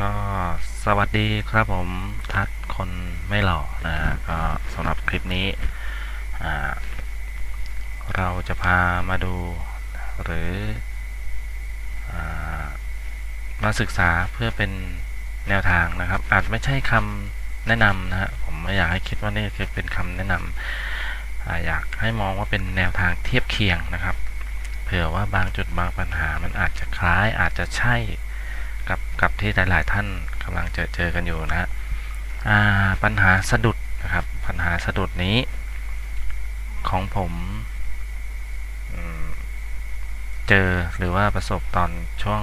ก็สวัสดีครับผมทัดคนไม่หล่อนะฮะก็สำหรับคลิปนี้ เราจะพามาดูหรืออมาศึกษาเพื่อเป็นแนวทางนะครับ อาจไม่ใช่คำแนะนำนะฮะผมไม่อยากให้คิดว่านี่คือเป็นคำแนะนำอาอยากให้มองว่าเป็นแนวทางเทียบเคียงนะครับ เผื่อว่าบางจุดบางปัญหามันอาจจะคล้ายอาจจะใช่ กับกับที่หลาย ๆ ท่านกำลังเจอเจอกันอยู่นะฮะปัญหาสะดุดนะครับ ปัญหาสะดุดนี้ ของผมเจอหรือว่าประสบตอนช่วง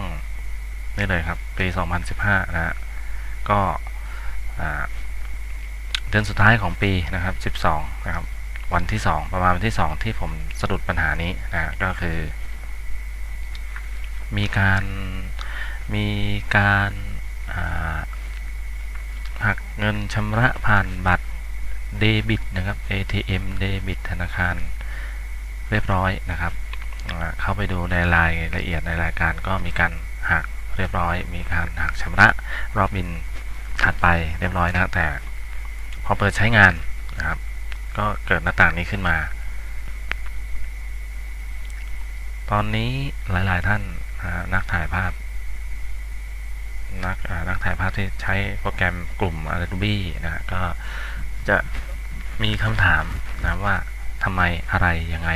นี่เลยครับ ปี 2015 นะฮะก็เดือนสุดท้ายของปีนะครับ 12 นะครับ วันที่ 2 ประมาณวันที่ 2 ที่ผมสะดุดปัญหานี้นะฮะก็คือ มีการ มีการหักเงินชำระผ่านบัตรเดบิตนะครับ ATM เดบิตธนาคารเรียบร้อยนะครับ เข้าไปดูในรายละเอียดในรายการก็มีการหักเรียบร้อย มีการหักชำระรอบบินถัดไปเรียบร้อยนะแต่พอเปิดใช้งานนะครับ ก็เกิดหน้าต่างนี้ขึ้นมา ตอนนี้หลายๆท่านอ่านักถ่ายภาพ นักนักถ่ายภาพที่ใช้โปรแกรมกลุ่ม Adobe นะฮะก็จะมีคำถามนะว่าทำไมอะไรยังไง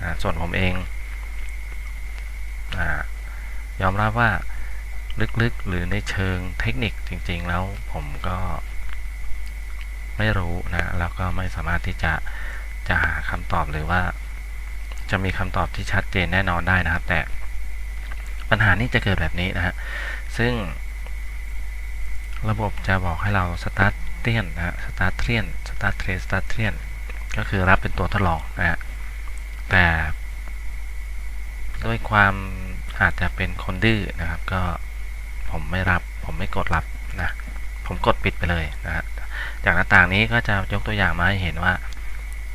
นะส่วนผมเองอยอมรับว่าลึกๆหรือในเชิงเทคนิคจริง ๆ แล้วผมก็ไม่รู้นะแล้วก็ไม่สามารถที่จะจะหาคำตอบหรือว่าจะมีคำตอบที่ชัดเจนแน่นอนได้นะครับ แต่ปัญหานี้จะเกิดแบบนี้นะฮะซึ่ง ระบบจะบอกให้เราสตาร์ทเทียนนะฮะสตาร์ทเทียนสตาร์ทเทรสตาร์ทเทียนก็คือรับเป็นตัวทดลองนะฮะแต่ด้วยความอาจจะเป็นคนดื้อนะครับ ก็ผมไม่รับผมไม่กดรับนะผมกดปิดไปเลยนะฮะจากหน้าต่างนี้ก็จะยกตัวอย่างมาให้เห็นว่า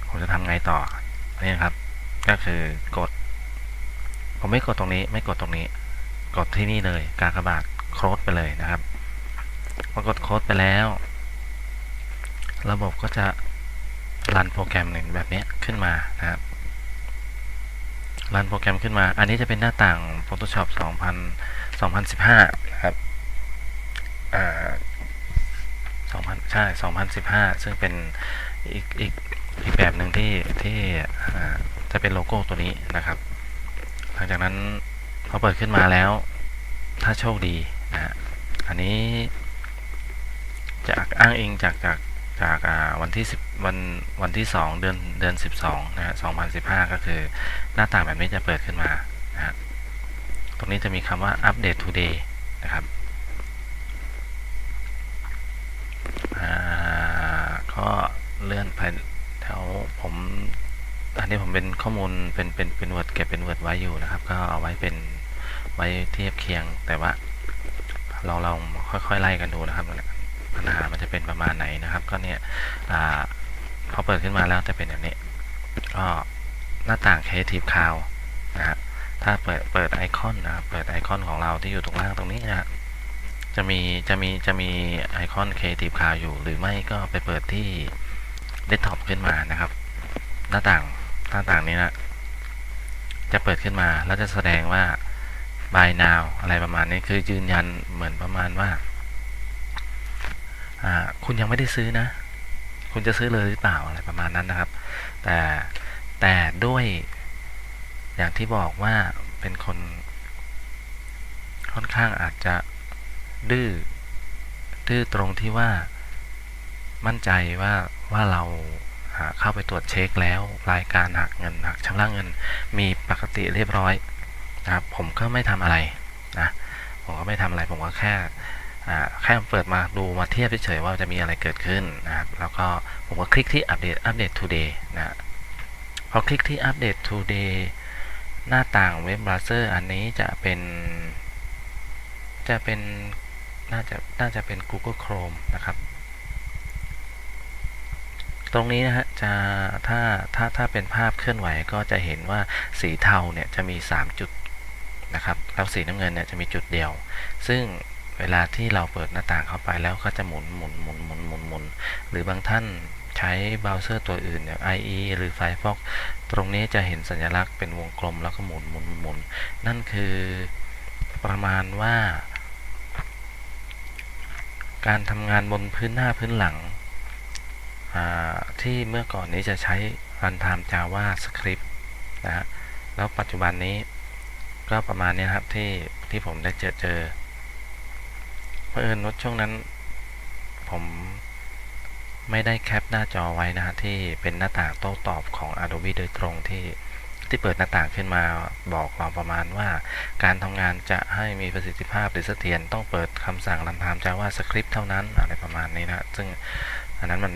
ผมจะทำไงต่อนี่ครับ ก็คือกด ผมไม่กดตรงนี้ ไม่กดตรงนี้ กดที่นี่เลย กากบาทโค้ดไปเลยนะครับ พอกดโค้ดไปแล้ว ระบบก็จะรันโปรแกรมหนึ่งแบบนี้ขึ้นมานะครับรันโปรแกรมขึ้นมา อันนี้จะเป็นหน้าต่าง Photoshop 2000 2015 นะครับอ่า2000 ใช่ 2015 ซึ่งเป็นอีกอีกอีกแบบหนึ่งที่ที่จะเป็นโลโก้ตัวนี้นะครับ หลังจากนั้นพอเปิดขึ้นมาแล้ว ถ้าโชคดีนะอันนี้ จากอ้างอิงจากจากจากวันที่10วันวันที่ 2 เดือนเดือน 12นะฮะ2015 ก็คือหน้าต่างแบบนี้จะเปิดขึ้นมานะฮะตรงนี้จะมีคำว่า update today นะครับอ่าก็เลื่อนไปแถวผมอันนี้ผมเป็นข้อมูลเป็นเป็นเป็นเวิร์ดเก็บเป็นเวิร์ดไว้อยู่นะครับ ก็เอาไว้เป็นไว้เทียบเคียงแต่ว่าเราเราค่อยๆไล่กันดูนะครับ ปัญหามันจะเป็นประมาณไหนนะครับ ก็เนี่ยอพอเปิดขึ้นมาแล้วจะเป็นแบบนี้ก็หน้าต่าง Creative Cloud นะฮะถ้าเปิดเปิดไอคอนนะเปิดไอคอนของเราที่อยู่ตรงล่างตรงนี้นะจะมีจะมีจะมีไอคอน Creative Cloud อยู่ หรือไม่ก็ไปเปิดที่เดสก์ท็อปขึ้นมานะครับ หน้าต่างหน้าต่างนี้นะจะเปิดขึ้นมาแล้วจะแสดงว่า by now อะไรประมาณนี้คือยืนยันเหมือนประมาณว่า คุณยังไม่ได้ซื้อนะ คุณจะซื้อเลยหรือเปล่าอะไรประมาณนั้นนะครับ แต่แต่ด้วยอย่างที่บอกว่าเป็นคนค่อนข้างอาจจะดื้อดื้อตรงที่ว่ามั่นใจว่าว่าเราเข้าไปตรวจเช็คแล้วรายการหักเงินหักชำระเงินมีปกติเรียบร้อยนะครับผมก็ไม่ทำอะไรนะผมก็ไม่ทำอะไรผมก็แค่ แค่เปิดมาดูมาเทียบเฉยๆว่าจะมีอะไรเกิดขึ้นนะครับ แล้วก็ผมก็คลิกที่อัปเดตอัปเดต today นะพอคลิกที่อัปเดต today หน้าต่างเว็บเบราว์เซอร์อันนี้จะเป็น จะเป็น น่าจะ น่าจะเป็น Google Chrome นะครับ ตรงนี้นะฮะ จะ ถ้า ถ้า ถ้าเป็นภาพเคลื่อนไหวก็จะเห็นว่าสีเทาเนี่ยจะมี 3 จุดนะครับ แล้วสีน้ำเงินเนี่ยจะมีจุดเดียว ซึ่ง เวลาที่เราเปิดหน้าต่างเข้าไปแล้วก็จะหมุนหมุนหมุนหมุนหมุนหมุนหรือบางท่านใช้เบราว์เซอร์ตัวอื่นอย่าง IE หรือ Firefox ตรงนี้จะเห็นสัญลักษณ์เป็นวงกลมแล้วก็หมุนหมุนหมุนนั่นคือประมาณว่า การทำงานบนพื้นหน้าพื้นหลัง ที่เมื่อก่อนนี้จะใช้ Runtime Java Script นะฮะแล้วปัจจุบันนี้ก็ประมาณนี้ครับที่ที่ผมได้เจอเจอ เพื่อนว่าช่วงนั้น ผมไม่ได้แคปหน้าจอไว้นะฮะที่เป็นหน้าต่างโต้ตอบของ Adobe โดยตรงที่ที่เปิดหน้าต่างขึ้นมาบอกเราประมาณว่า การทำงานจะให้มีประสิทธิภาพหรือเสถียรต้องเปิดคำสั่ง Runtime Java Script เท่านั้นอะไรประมาณนี้นะซึ่งอันนั้นมัน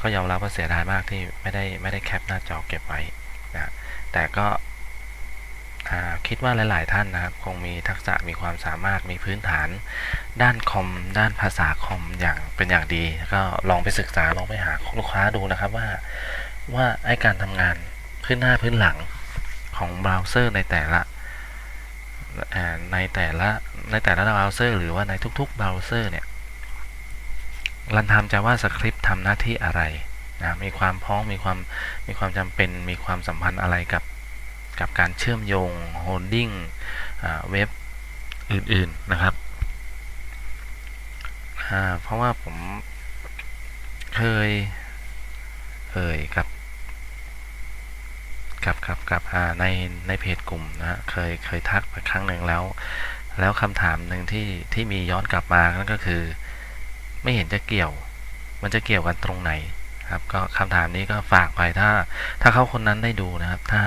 ก็ยอมรับว่าเสียดายมากที่ไม่ได้ไม่ได้แคปหน้าจอเก็บไว้นะแต่ก็ คิดว่าหลาย ๆ ท่านนะครับ คงมีทักษะมีความสามารถมีพื้นฐาน ด้านคอม ด้านภาษาคอมอย่างเป็นอย่างดี ก็ลองไปศึกษาลองไปหาลูกค้าดูนะครับว่าว่าไอการทำงานพื้นหน้าพื้นหลังของเบราว์เซอร์ในแต่ละในแต่ละในแต่ละเบราว์เซอร์หรือว่าในทุกๆเบราว์เซอร์เนี่ยรันทำจะว่าสคริปต์ทำหน้าที่อะไรนะมีความพ้องมีความมีความจำเป็นมีความสัมพันธ์อะไรกับ กับการเชื่อมโยงโฮลดิ้งเว็บอื่นๆนะครับ เพราะว่าผมเคยเอ่ยกับกับกับกับในในเพจกลุ่มนะฮะเคยเคยทักไปครั้งหนึ่งแล้ว แล้วคำถามหนึ่งที่ที่มีย้อนกลับมานั่นก็คือ ไม่เห็นจะเกี่ยว มันจะเกี่ยวกันตรงไหนครับก็คำถามนี้ก็ฝากไปถ้า ถ้าเขาคนนั้นได้ดูนะครับ ถ้า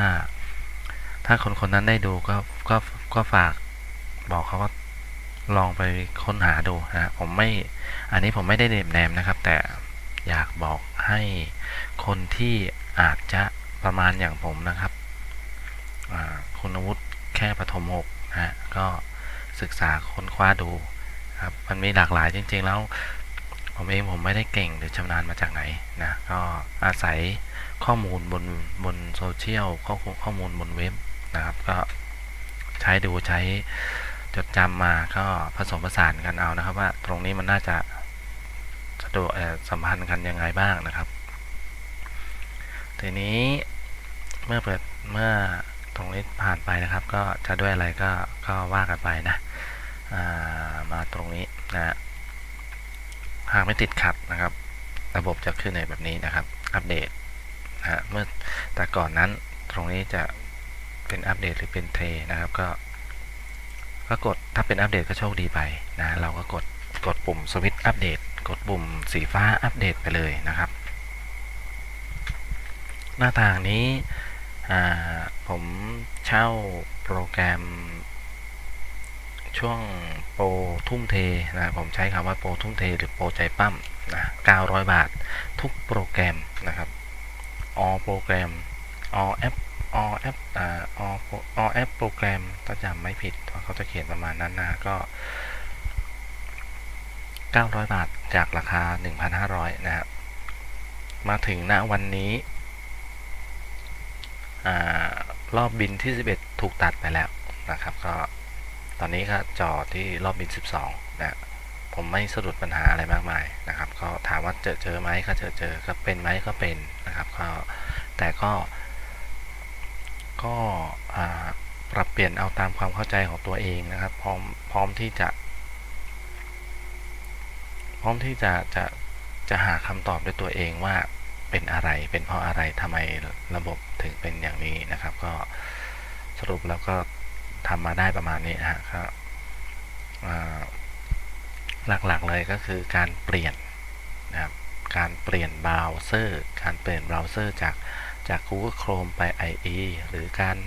ถ้าคนคนนั้นได้ดูก็ก็ก็ฝากบอกเขาว่าลองไปค้นหาดูนะผมไม่อันนี้ผมไม่ได้เน็บแนมนะครับ แต่อยากบอกให้คนที่อาจจะประมาณอย่างผมนะครับคุณวุฒิแค่ประถมหกนะฮะก็ศึกษาค้นคว้าดูครับมันมีหลากหลายจริง ๆ แล้วผมเองผมไม่ได้เก่งหรือชำนาญมาจากไหนนะก็อาศัยข้อมูลบนบนโซเชียลข้อมูลข้อมูลบนเว็บ นะครับ ก็ใช้ดูใช้จดจำมาก็ผสมผสานกันเอานะครับ ว่าตรงนี้มันน่าจะสะดวกเอ่อสัมพันธ์กันยังไงบ้างนะครับ ทีนี้เมื่อเปิดเมื่อตรงนี้ผ่านไปนะครับ ก็จะด้วยอะไรก็ก็ว่ากันไปนะามาตรงนี้นะหากไม่ติดขัดนะครับ ระบบจะขึ้นในแบบนี้นะครับ อัปเดตนะเมื่อแต่ก่อนนั้นตรงนี้จะ เป็นอัปเดตหรือเป็นเทนะครับก็ก็กดถ้าเป็นอัปเดตก็โชคดีไปนะเราก็กดกดปุ่มสวิตช์อัปเดต กดปุ่มสีฟ้าอัปเดตไปเลยนะครับ หน้าต่างนี้ผมเช่าโปรแกรม ช่วงโปรทุ่มเทนะผมใช้คำว่าโปรทุ่มเท หรือโปรใจปั้มนะ900 บาททุกโปรแกรมนะครับ all โปรแกรม all app all app อ่า all all app โปรแกรมถ้าจำไม่ผิดเขาจะเขียนประมาณนั้นนะก็ 900 บาทจากราคา 1,500 นะครับมาถึงณวันนี้รอบบินที่ 11 ถูกตัดไปแล้วนะครับ ก็ตอนนี้ก็จอที่รอบบิน 12 นะผมไม่สะดุดปัญหาอะไรมากมายนะครับ ก็ถามว่าเจอเจอไหมก็เจอเจอก็เป็นไหมก็เป็นนะครับ ก็แต่ก็ ก็ปรับเปลี่ยนเอาตามความเข้าใจของตัวเองนะครับ พร้อมพร้อมที่จะ พร้อมที่จะจะจะหาคำตอบด้วยตัวเองว่าเป็นอะไรเป็นเพราะอะไรทำไมระบบถึงเป็นอย่างนี้นะครับ ก็สรุปแล้วก็ทำมาได้ประมาณนี้นะฮะก็หลักๆเลยก็คือการเปลี่ยนนะครับการเปลี่ยนเบราว์เซอร์ การเปลี่ยนเบราว์เซอร์จาก จาก Google Chrome ไป IE หรือการ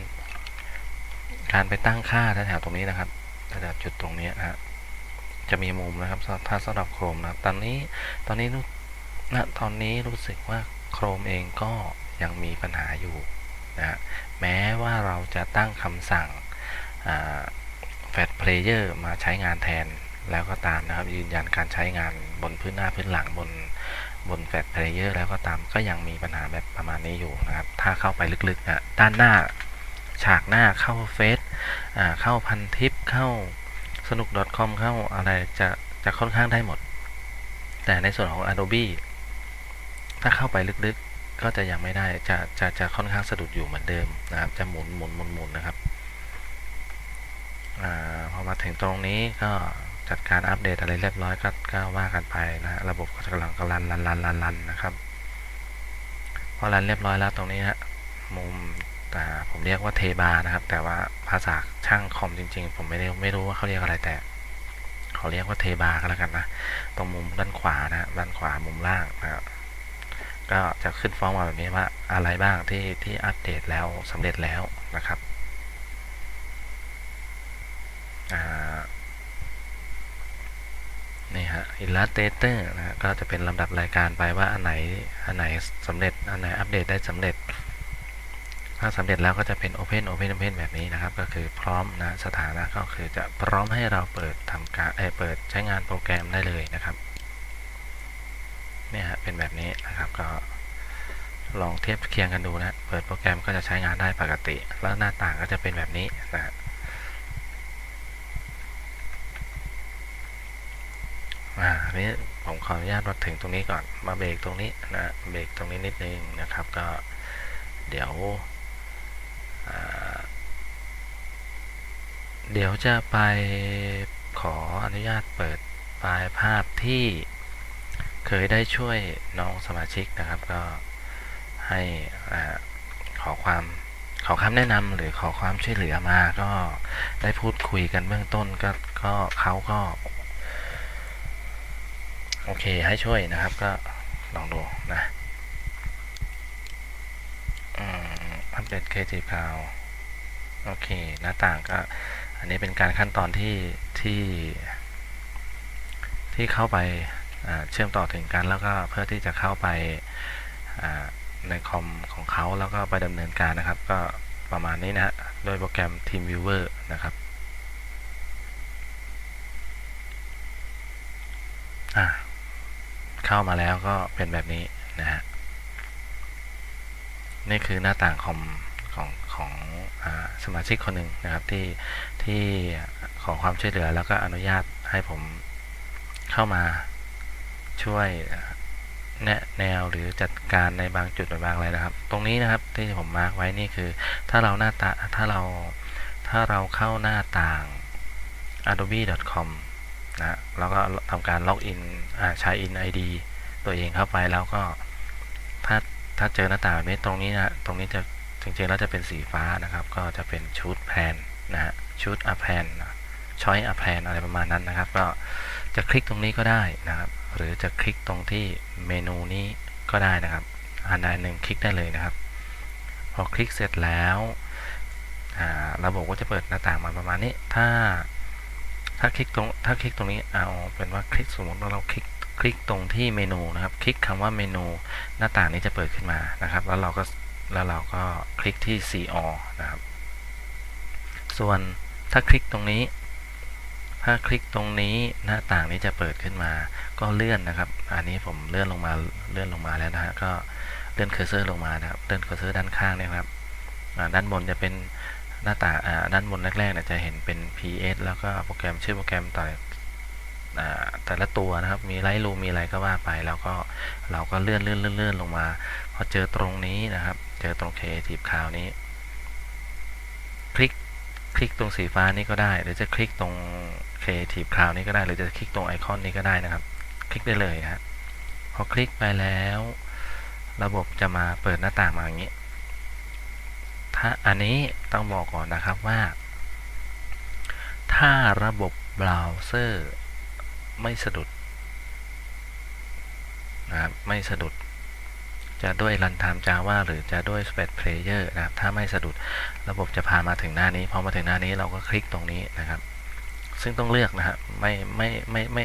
การไปตั้งค่าแถวๆตรงนี้นะครับแถวจุดตรงนี้นะฮะจะมีมุมนะครับถ้าสำหรับ Chrome นะตอนนี้ตอนนี้ณตอนนี้รู้สึกว่า Chrome เองก็ยังมีปัญหาอยู่นะแม้ว่าเราจะตั้งคำสั่งแฟลชเพลเยอร์มาใช้งานแทนแล้วก็ตามนะครับ ยืนยันการใช้งานบนพื้นหน้าพื้นหลังบน บนแฟลชเพลเยอร์แล้วก็ตามก็ยังมีปัญหาแบบประมาณนี้อยู่นะครับ ถ้าเข้าไปลึกๆนะด้านหน้าฉากหน้าเข้าเฟซเข้าพันทิปเข้าสนุก .com เข้าอะไรจะจะค่อนข้างได้หมด แต่ในส่วนของ Adobe ถ้าเข้าไปลึกๆก็จะยังไม่ได้จะจะจะค่อนข้างสะดุดอยู่เหมือนเดิมนะครับ จะหมุนหมุนหมุนหมุนนะครับอพอมาถึงตรงนี้ก็ จัดการอัปเดตอะไรเรียบร้อยก็ก็ว่ากันไปนะฮะระบบก็จะกำลังกำลันรันรันรันรันนะครับพอรันเรียบร้อยแล้วตรงนี้ฮะมุมแต่ผมเรียกว่าเทบานะครับ แต่ว่าภาษาช่างคอมจริง ๆ ผมไม่ได้ไม่รู้ว่าเขาเรียกอะไรแต่เขาเรียกว่าเทบาก็แล้วกันนะตรงมุมด้านขวานะด้านขวามุมล่างนะก็จะขึ้นฟ้องมาแบบนี้ว่าอะไรบ้างที่ที่อัปเดตแล้วสำเร็จแล้วนะครับอ่า นี่ฮะ Illustrator นะฮะก็จะเป็นลำดับรายการไปว่าอันไหนอันไหนสำเร็จอันไหนอัปเดตได้สำเร็จ ถ้าสำเร็จแล้วก็จะเป็น Open Open Open แบบนี้นะครับ ก็คือพร้อมนะสถานะก็คือจะพร้อมให้เราเปิดทำการเอยเปิดใช้งานโปรแกรมได้เลยนะครับเนี่ยฮะเป็นแบบนี้นะครับก็ลองเทียบเคียงกันดูนะ เปิดโปรแกรมก็จะใช้งานได้ปกติ แล้วหน้าต่างก็จะเป็นแบบนี้นะฮะ อ่านี้ผมขออนุญาตมาถึงตรงนี้ก่อน มาเบรกตรงนี้นะเบรกตรงนี้นิดนึงนะครับ ก็เดี๋ยวเดี๋ยวจะไปขออนุญาตเปิดไฟล์ภาพที่เคยได้ช่วยน้องสมาชิกนะครับ ก็ให้อ่าขอความขอคำแนะนำหรือขอความช่วยเหลือมาก็ได้พูดคุยกันเบื้องต้นก็ก็เขาก็ โอเคให้ช่วยนะครับก็ลองดูนะอัปเดต Creative Cloud โอเค หน้าต่างก็ อันนี้เป็นการขั้นตอนที่ที่ ที่เข้าไปเชื่อมต่อถึงกันแล้วก็เพื่อที่จะเข้าไปในคอมของเขาแล้วก็ไปดำเนินการนะครับ ก็ประมาณนี้นะฮะโดยโปรแกรม TeamViewer นะครับอ่า เข้ามาแล้วก็เป็นแบบนี้นะฮะนี่คือหน้าต่างคอมของของอสมาชิกคนหนึ่งนะครับที่ที่ขอความช่วยเหลือแล้วก็อนุญาตให้ผมเข้ามาช่วยแนะแนวหรือจัดการในบางจุดบางอะไรนะครับ ตรงนี้นะครับที่ผมมาร์กไว้นี่คือ ถ้าเราหน้าตาถ้าเราถ้าเราเข้าหน้าต่าง adobe.com นะแล้วก็ทำการล็อกอินใช้ in id ตัวเองเข้าไปแล้วก็ ถ้าถ้าเจอหน้าต่างแบบนี้ตรงนี้นะตรงนี้จะจริงๆแล้วจะเป็นสีฟ้านะครับ ก็จะเป็นชุดแพลนนะฮะชุดอัพแพลนช้อยอัพแพลนอะไรประมาณนั้นนะครับ ก็จะคลิกตรงนี้ก็ได้นะครับ หรือจะคลิกตรงที่เมนูนี้ก็ได้นะครับอันใดหนึ่งคลิกได้เลยนะครับ พอคลิกเสร็จแล้วระบบก็จะเปิดหน้าต่างมาประมาณนี้ ถ้า ถ้าคลิกตรงถ้าคลิกตรงนี้เอาเป็นว่าคลิกสมมติว่าเราคลิกคลิกตรงที่เมนูนะครับ คลิกคำว่าเมนูหน้าต่างนี้จะเปิดขึ้นมานะครับ แล้วเราก็แล้วเราก็คลิกที่ CR นะครับ ส่วนถ้าคลิกตรงนี้ ถ้าคลิกตรงนี้หน้าต่างนี้จะเปิดขึ้นมา ก็เลื่อนนะครับ อันนี้ผมเลื่อนลงมาเลื่อนลงมาแล้วนะฮะก็เลื่อนเคอร์เซอร์ลงมานะครับ เลื่อนเคอร์เซอร์ด้านข้างนี่ยครับด้านบนจะเป็น หน้าต่างด้านบนแรกๆเนี่ยจะเห็นเป็น PS แล้วก็โปรแกรมชื่อโปรแกรมต่อแต่ละตัวนะครับ มีไลท์รูมีอะไรก็ว่าไป แล้วก็เราก็เลื่อนเลื่อนเลื่อนเลื่อนลงมา พอเจอตรงนี้นะครับ เจอตรง Creative Cloud นี้ คลิกคลิกตรงสีฟ้านี้ก็ได้ หรือจะคลิกตรง Creative Cloud นี้ก็ได้ หรือจะคลิกตรงไอคอนนี้ก็ได้นะครับ คลิกได้เลยนะพอคลิกไปแล้ว ระบบจะมาเปิดหน้าต่างมาอย่างนี้ อันนี้ต้องบอกก่อนนะครับว่า ถ้าระบบเบราว์เซอร์ไม่สะดุดนะครับไม่สะดุด จะด้วย Runtime Java หรือจะด้วย Spread Player นะครับ ถ้าไม่สะดุดระบบจะพามาถึงหน้านี้ พอมาถึงหน้านี้เราก็คลิกตรงนี้นะครับ ซึ่งต้องเลือกนะครับไม่ไม่ไม่ไม่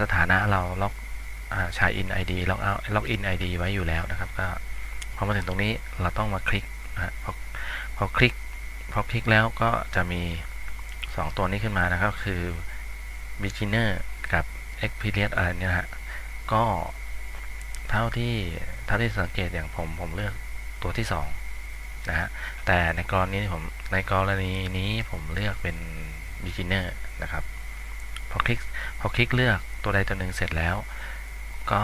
สถานะเราล็อกใช้ in id ล็อกเอาล็อก in id ไว้อยู่แล้วนะครับ ก็พอมาถึงตรงนี้เราต้องมาคลิก นะพอพอคลิกพอคลิกแล้วก็จะมี 2 ตัวนี้ขึ้นมานะครับ คือ beginner กับ experience อะไรเนี่ยฮะก็เท่าที่เท่าที่สังเกตอย่างผมผมเลือกตัวที่ 2 นะฮะแต่ในกรณีผมในกรณีนี้ผมเลือกเป็น beginner นะครับพอคลิกพอคลิกเลือกตัวใดตัวหนึ่งเสร็จแล้ว ก็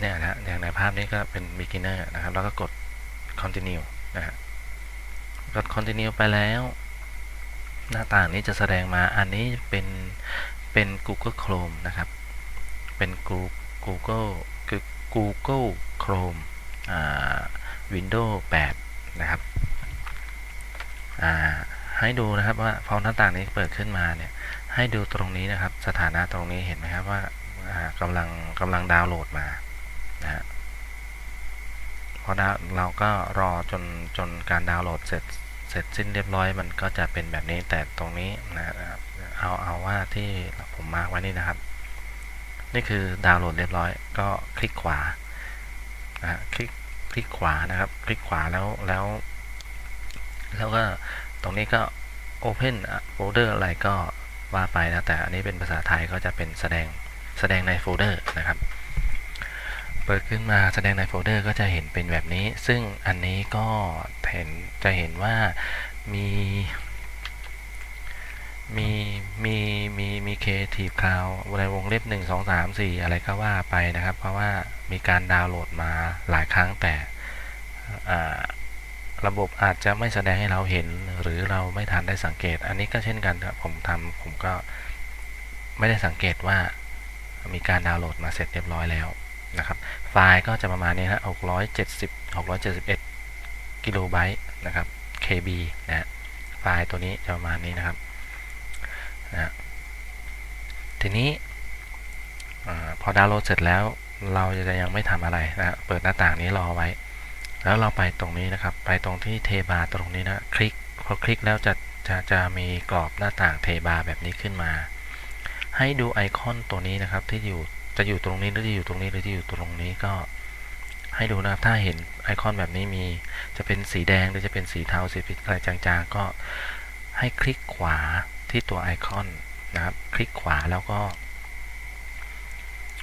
เนี่ยนะฮะอย่างในภาพนี้ก็เป็น beginner นะครับ แล้วก็กด continue นะฮะกด continue ไปแล้ว หน้าต่างนี้จะแสดงมาอันนี้เป็นเป็น Google Chrome นะครับ เป็น Google คือ Google Chrome อ่า Windows 8 นะครับอ่าให้ดูนะครับว่าพอหน้าต่างนี้เปิดขึ้นมาเนี่ยให้ดูตรงนี้นะครับ สถานะตรงนี้เห็นไหมครับว่าอ่ากำลังกำลังดาวน์โหลดมานะฮะพ อดาวเราก็รอจนจนการดาวน์โหลดเสร็จเสร็จสิ้นเรียบร้อยมันก็จะเป็นแบบนี้แต่ตรงนี้นะครับเอาเอาว่าที่ผมมาร์กไว้นี่นะครับ นี่คือดาวน์โหลดเรียบร้อย ก็คลิกขวานะฮะคลิกคลิกขวานะครับ คลิกขวาแล้วแล้ว แล้วก็ตรงนี้ก็ Open โฟลเดอร์อะไรก็ว่าไปนะแต่อันนี้เป็นภาษาไทยก็จะเป็นแสดงแสดงในโฟลเดอร์นะครับ เปิดขึ้นมาแสดงในโฟลเดอร์ก็จะเห็นเป็นแบบนี้ ซึ่งอันนี้ก็เห็นจะเห็นว่ามีมีมีมีมี Creative Cloud ในวงเล็บ 1 2 3 4 อะไรก็ว่าไปนะครับ เพราะว่ามีการดาวน์โหลดมาหลายครั้งแต่ระบบอาจจะไม่แสดงให้เราเห็นหรือเราไม่ทันได้สังเกต อันนี้ก็เช่นกันครับผมทำผมก็ไม่ได้สังเกตว่ามีการดาวน์โหลดมาเสร็จเรียบร้อยแล้ว นะครับ ไฟล์ก็จะประมาณนี้นะ670 671กิโลไบต์นะครับ KB นะฮะไฟล์ตัวนี้จะประมาณนี้นะครับนะทีนี้อพอดาวน์โหลดเสร็จแล้วเราจะยังไม่ทำอะไรนะเปิดหน้าต่างนี้รอไว้ แล้วเราไปตรงนี้นะครับ ไปตรงที่เทบาตรงนี้นะคลิกพอคลิกแล้วจะจะจะมีกรอบหน้าต่างเทบาแบบนี้ขึ้นมา ให้ดูไอคอนตัวนี้นะครับที่อยู่ จะอยู่ตรงนี้หรือจะอยู่ตรงนี้หรือจะอยู่ตรงนี้ก็ให้ดูนะครับ ถ้าเห็นไอคอนแบบนี้มีจะเป็นสีแดงหรือจะเป็นสีเทาสีอะไรจางๆ ก็ให้คลิกขวาที่ตัวไอคอนนะครับ คลิกขวาแล้วก็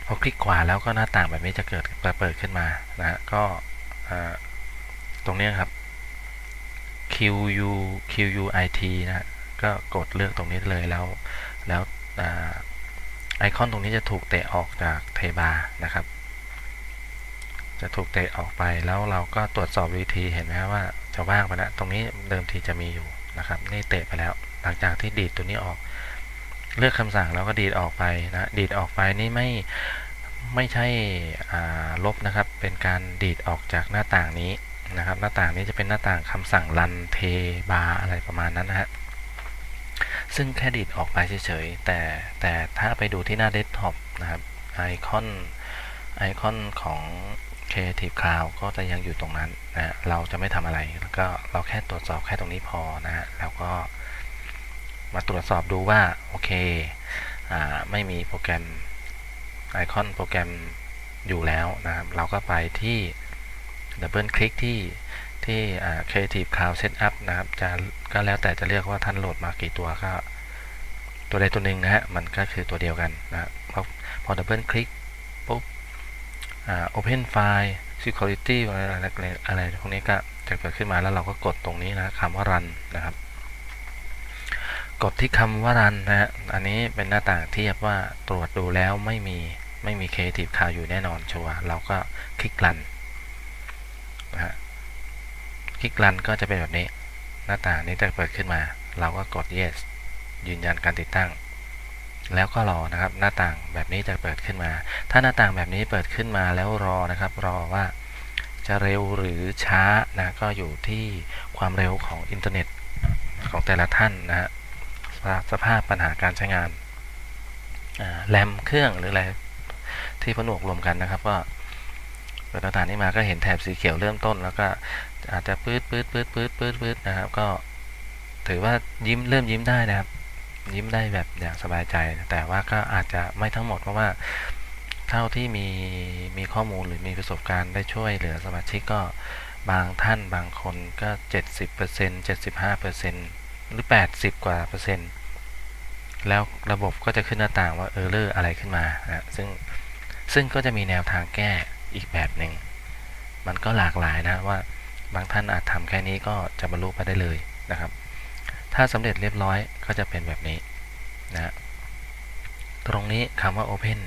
พอคลิกขวาแล้วก็หน้าต่างแบบนี้จะเกิดเปิดขึ้นมานะฮะก็ตรงนี้ครับ QU QUIT นะก็กดเลือกตรงนี้เลยแล้วแล้ว ไอคอนตรงนี้จะถูกเตะออกจากเทบานะครับ จะถูกเตะออกไปแล้วเราก็ตรวจสอบวีทีเห็นไหมว่าจะว่างไปแล้วตรงนี้เดิมทีจะมีอยู่นะครับ นี่เตะไปแล้ว หลังจากที่ดีดตัวนี้ออก เลือกคำสั่งแล้วก็ดีดออกไปนะดีดออกไปนี่ไม่ไม่ใช่ลบนะครับ เป็นการดีดออกจากหน้าต่างนี้นะครับ หน้าต่างนี้จะเป็นหน้าต่างคำสั่งรันเทบาอะไรประมาณนั้นนะฮะ ซึ่งแค่ดีดออกไปเฉยๆ แต่แต่ถ้าไปดูที่หน้าเดสก์ท็อปนะครับไอคอนไอคอนของ Creative Cloud ก็จะยังอยู่ตรงนั้นนะเราจะไม่ทำอะไร แล้วก็เราแค่ตรวจสอบแค่ตรงนี้พอนะฮะแล้วก็มาตรวจสอบดูว่า โอเคไม่มีโปรแกรมไอคอนโปรแกรมอยู่แล้วนะครับ เราก็ไปที่ดับเบิลคลิกที่ที่ Creative Cloud Setup นะครับ จะก็แล้วแต่จะเรียกว่าท่านโหลดมากี่ตัวก็ ตัวใดตัวหนึ่งนะฮะ มันก็คือตัวเดียวกันนะพอพอดับเบิลคลิกปุ๊บ Open File Security อะไรอะไรอะไรพวกนี้ก็จะเกิดขึ้นมาแล้วเราก็กดตรงนี้นะคำว่า Run นะครับ กดที่คำว่า Run นะฮะ อันนี้เป็นหน้าต่างเทียบว่าตรวจดูแล้วไม่มีไม่มี Creative Cloud อยู่แน่นอนชัวร์เราก็คลิก Run นะฮะ คลิก Run ก็จะเป็นแบบนี้ หน้าต่างนี้จะเปิดขึ้นมา เราก็กด Yes ยืนยันการติดตั้ง แล้วก็รอนะครับ หน้าต่างแบบนี้จะเปิดขึ้นมา ถ้าหน้าต่างแบบนี้เปิดขึ้นมาแล้วรอนะครับ รอว่าจะเร็วหรือช้านะก็อยู่ที่ความเร็วของอินเทอร์เน็ตของแต่ละท่านนะฮะสภาพปัญหาการใช้งานแรมเครื่องหรืออะไรที่ผนวกรวมกันนะครับ ก็ ดหน้าต่างนี้มาก็เห็นแถบสีเขียวเริ่มต้น แล้วก็อาจจะปื๊ดปื๊ดปื๊ดปื๊ดปื๊ดปื๊ดนะครับ ก็ถือว่ายิ้มเริ่มยิ้มได้นะครับ ยิ้มได้แบบอย่างสบายใจ แต่ว่าก็อาจจะไม่ทั้งหมดเพราะว่าเท่าที่มีมีข้อมูลหรือมีประสบการณ์ได้ช่วยเหลือสมาชิกก็บางท่านบางคนก็ 70% 75%หรือ 80 กว่าเปอร์เซ็นต์แล้วระบบก็จะขึ้นหน้าต่างว่าเออร์เลอร์อะไรขึ้นมานะซึ่งซึ่งก็จะมีแนวทางแก้ อีกแบบหนึ่ง มันก็หลากหลายนะว่าบางท่านอาจทำแค่นี้ก็จะบรรลุไปได้เลยนะครับ ถ้าสำเร็จเรียบร้อยก็จะเป็นแบบนี้นะตรงนี้คำว่า Open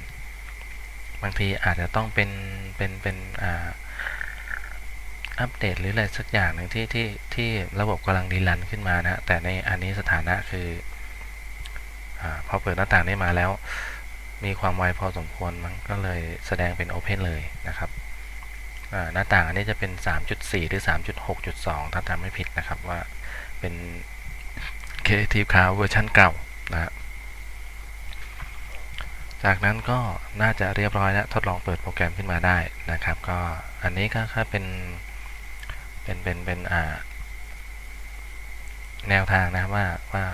บางทีอาจจะต้องเป็นเป็นเป็นอ่าอัปเดตหรืออะไรสักอย่างหนึ่งที่ที่ที่ระบบกำลังดีลันขึ้นมานะแต่ในอันนี้สถานะคืออาพอเปิดหน้าต่างนี้มาแล้ว มีความไวพอสมควรมันก็เลยแสดงเป็น Open เลยนะครับหน้าต่างอันนี้จะเป็น 3.4 หรือ 3.6.2 ถ้าจำไม่ผิดนะครับว่าเป็น Creative Cloud เวอร์ชันเก่านะจากนั้นก็น่าจะเรียบร้อยแล้วทดลองเปิดโปรแกรมขึ้นมาได้นะครับ ก็อันนี้ก็ค่เป็นเป็นเป็นเป็นอ่าแนวทางนะว่าว่า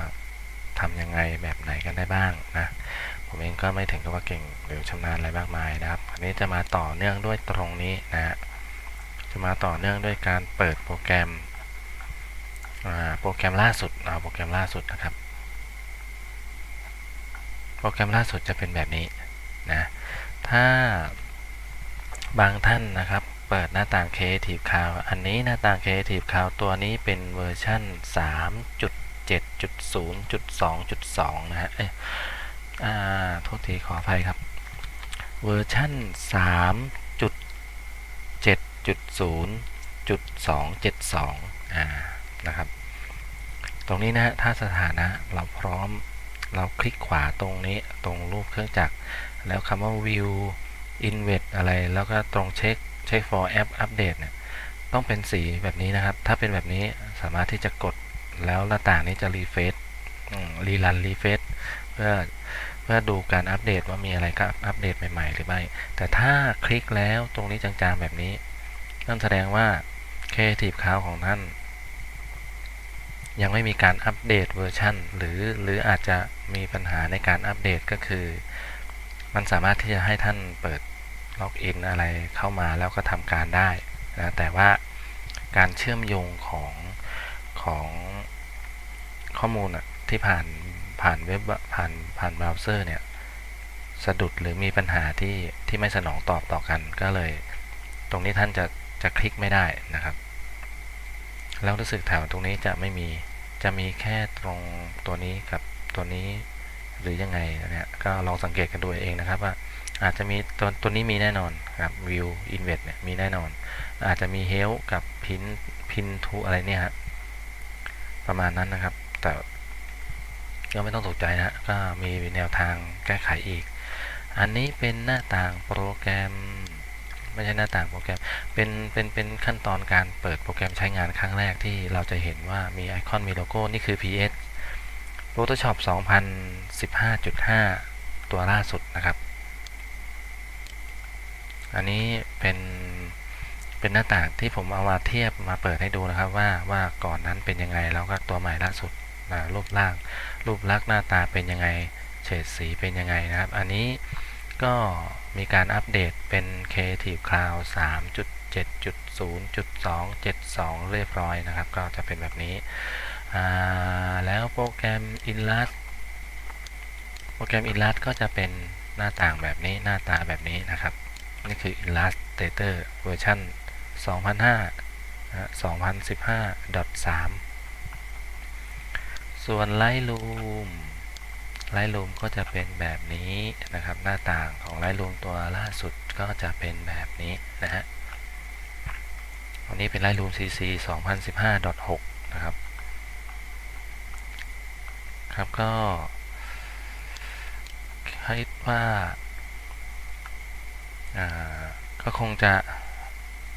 ทำยังไงแบบไหนกันได้บ้างนะ ผมเองก็ไม่ถึงกับว่าเก่งหรือชำนาญอะไรมากมายนะครับ อันนี้จะมาต่อเนื่องด้วยตรงนี้นะฮะจะมาต่อเนื่องด้วยการเปิดโปรแกรมโปรแกรมล่าสุดเอาโปรแกรมล่าสุดนะครับ โปรแกรมล่าสุดจะเป็นแบบนี้นะ ถ้าบางท่านนะครับ เปิดหน้าต่าง Creative Cloud อันนี้หน้าต่าง Creative Cloud ตัวนี้เป็นเวอร์ชัน3.7.0.2.2 นะฮะ อ่าโทษทีขออภัยครับ เวอร์ชัน3.7.0.272 อ่า นะครับ ตรงนี้นะถ้าสถานะเราพร้อมเราคลิกขวาตรงนี้ตรงรูปเครื่องจักร แล้วคำว่า view invert อะไร แล้วก็ตรงเช็ค check for app update เนี่ยต้องเป็นสีแบบนี้นะครับ ถ้าเป็นแบบนี้สามารถที่จะกดแล้วหน้าต่างนี้จะรีเฟซรีรันรีเฟซ เพื่อเพื่อดูการอัปเดตว่ามีอะไรก็อัปเดตใหม่ๆ หรือไม่ แต่ถ้าคลิกแล้วตรงนี้จางๆแบบนี้ นั่นแสดงว่า Creative Cloud ของท่าน ยังไม่มีการอัปเดตเวอร์ชันหรือหรืออาจจะมีปัญหาในการอัปเดตก็คือ มันสามารถที่จะให้ท่านเปิดล็อกอินอะไรเข้ามาแล้วก็ทำการได้นะแต่ว่าการเชื่อมโยงของของข้อมูลอะที่ผ่าน ผ่านเว็บผ่านผ่านเบราว์เซอร์เนี่ยสะดุดหรือมีปัญหาที่ที่ไม่สนองตอบต่อกันก็เลย ตรงนี้ท่านจะจะคลิกไม่ได้นะครับแล้วรู้สึกแถวตรงนี้จะไม่มีจะมีแค่ตรงตัวนี้กับตัวนี้หรือยังไงเนี่ยก็ลองสังเกตกันดูเองนะครับว่าอาจจะมีตัวตัวนี้มีแน่นอนครับ view invert เนี่ยมีแน่นอน อาจจะมี help กับ pin pin to อะไรเนี่ยฮะประมาณนั้นนะครับ แต่ ก็ไม่ต้องตกใจนะก็มีแนวทางแก้ไขอีก อันนี้เป็นหน้าต่างโปรแกรม ไม่ใช่หน้าต่างโปรแกรม เป็นเป็นเป็นขั้นตอนการเปิดโปรแกรมใช้งานครั้งแรกที่เราจะเห็นว่ามีไอคอนมีโลโก้ นี่คือ PS Photoshop 2015.5 ตัวล่าสุดนะครับ อันนี้เป็นเป็นหน้าต่างที่ผมเอามาเทียบมาเปิดให้ดูนะครับว่าว่าก่อนนั้นเป็นยังไงแล้วก็ตัวใหม่ล่าสุดนะรูปร่าง รูปลักษณ์หน้าตาเป็นยังไง เฉดสีเป็นยังไงนะครับ อันนี้ก็มีการอัปเดตเป็น Creative Cloud 3.7.0.272 เรียบร้อยนะครับ ก็จะเป็นแบบนี้แล้วโปรแกรม Inlast โปรแกรม Inlast ก็จะเป็นหน้าต่างแบบนี้หน้าตาแบบนี้นะครับ นี่คือ Illustrator เวอร์ชัน2005 2015.3 ส่วน Lightroom Lightroom ก็จะเป็นแบบนี้นะครับ หน้าต่างของ Lightroom ตัวล่าสุดก็จะเป็นแบบนี้นะฮะอันนี้เป็น Lightroom CC 2015.6 นะครับ ครับก็คิดว่าก็คงจะ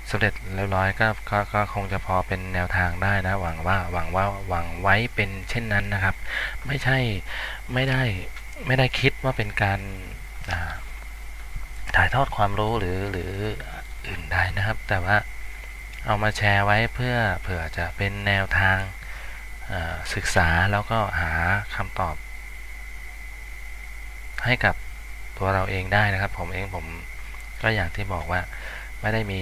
สำเร็จเรียบร้อยก็ก็ก็คงจะพอเป็นแนวทางได้นะ หวังว่าหวังว่าหวังไว้เป็นเช่นนั้นนะครับ ไม่ใช่ไม่ได้ไม่ได้คิดว่าเป็นการถ่ายทอดความรู้หรือหรืออื่นใดนะครับ แต่ว่าเอามาแชร์ไว้เพื่อเผื่อจะเป็นแนวทางศึกษาแล้วก็หาคำตอบ ให้กับตัวเราเองได้นะครับ ผมเองผมก็อย่างที่บอกว่า ไม่ได้มี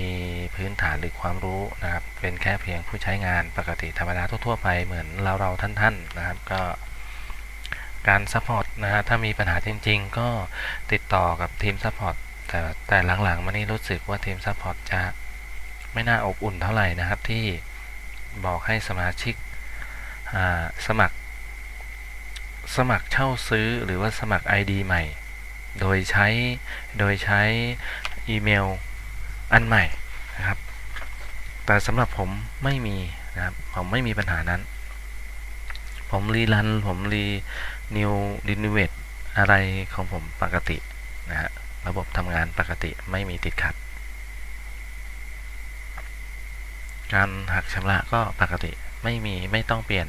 พื้นฐานหรือความรู้นะครับ เป็นแค่เพียงผู้ใช้งานปกติธรรมดาทั่วๆไปเหมือนเราเราท่านๆนะครับ ก็การซัพพอร์ตนะฮะถ้ามีปัญหาจริง ๆ ก็ติดต่อกับทีมซัพพอร์ตแต่แต่หลังๆมานี้รู้สึกว่าทีมซัพพอร์ตจะไม่น่าอบอุ่นเท่าไหร่นะครับ ที่บอกให้สมาชิกสมัคร สมัครเช่าซื้อหรือว่าสมัคร ID ใหม่ โดยใช้โดยใช้อีเมล อันใหม่นะครับ แต่สำหรับผมไม่มีนะครับ ผมไม่มีปัญหานั้น ผมรีรัน ผมรีนิวรีนิเวตอะไรของผมปกตินะฮะระบบทำงานปกติไม่มีติดขัด การหักชำระก็ปกติไม่มีไม่ต้องเปลี่ยน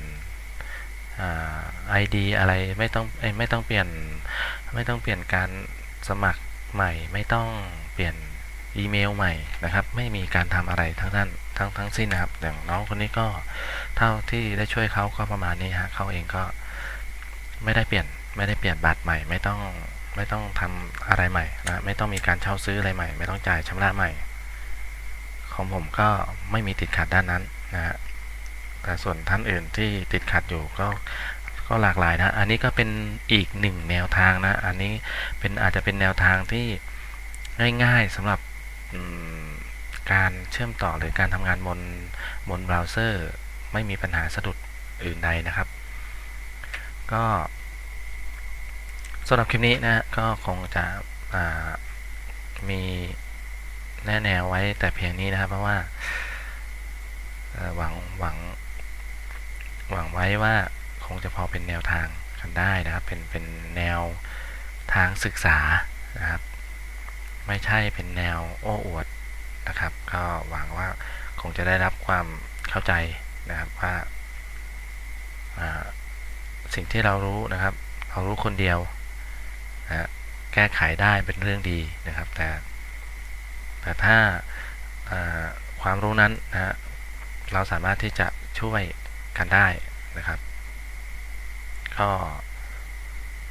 ไอดีอะไรไม่ต้องไม่ต้องเปลี่ยนไม่ต้องเปลี่ยนการสมัครใหม่ ไม่ต้องเปลี่ยน อีเมลใหม่นะครับ ไม่มีการทำอะไรทั้งนั้นทั้งทั้งสิ้นนะครับอย่างน้องคนนี้ก็เท่าที่ได้ช่วยเขาก็ประมาณนี้ฮะเขาเองก็ไม่ได้เปลี่ยนไม่ได้เปลี่ยนบัตรใหม่ ไม่ต้องไม่ต้องทำอะไรใหม่นะไม่ต้องมีการเช่าซื้ออะไรใหม่ ไม่ต้องจ่ายชำระใหม่ ของผมก็ไม่มีติดขัดด้านนั้นนะฮะแต่ส่วนท่านอื่นที่ติดขัดอยู่ก็ก็หลากหลายนะ อันนี้ก็เป็นอีกหนึ่งแนวทางนะ อันนี้เป็นอาจจะเป็นแนวทางที่ง่ายๆสำหรับ การเชื่อมต่อหรือการทำงานบนบนเบราว์เซอร์ไม่มีปัญหาสะดุดอื่นใดนะครับ ก็สำหรับคลิปนี้นะก็คงจะมีแนะแนวไว้แต่เพียงนี้นะครับ เพราะว่าหวังหวัง หวังไว้ว่าคงจะพอเป็นแนวทางกันได้นะครับ เป็นเป็นแนวทางศึกษานะครับ ไม่ใช่เป็นแนวโอ้อวดนะครับ ก็หวังว่าคงจะได้รับความเข้าใจนะครับว่าสิ่งที่เรารู้นะครับ เรารู้คนเดียวนะฮะแก้ไขได้เป็นเรื่องดีนะครับ แต่แต่ถ้าความรู้นั้นนะเราสามารถที่จะช่วยกันได้นะครับ ก็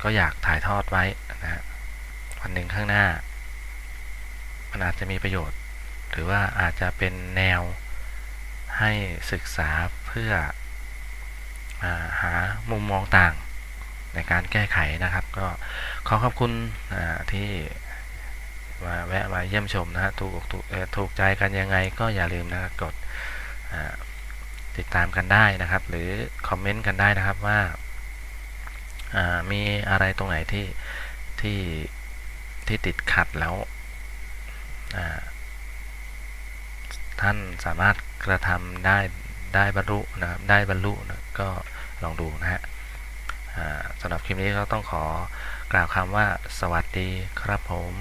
ก็อยากถ่ายทอดไว้นะฮะวันหนึ่งข้างหน้า มันอาจจะมีประโยชน์ หรือว่าอาจจะเป็นแนวให้ศึกษาเพื่ออาหามุมมองต่างในการแก้ไขนะครับ ก็ขอขอบคุณที่มาแวะมาเยี่ยมชมนะฮะถูกถูกถูกใจกันยังไงก็อย่าลืมนะครับกดติดตามกันได้นะครับ หรือคอมเมนต์กันได้นะครับว่าามีอะไรตรงไหนที่ที่ที่ติดขัดแล้ว ท่านสามารถกระทำได้ได้บรรลุนะครับได้บรรลุนะก็ลองดูนะฮะสำหรับคลิปนี้ก็ต้องขอกล่าวคำว่าสวัสดีครับผม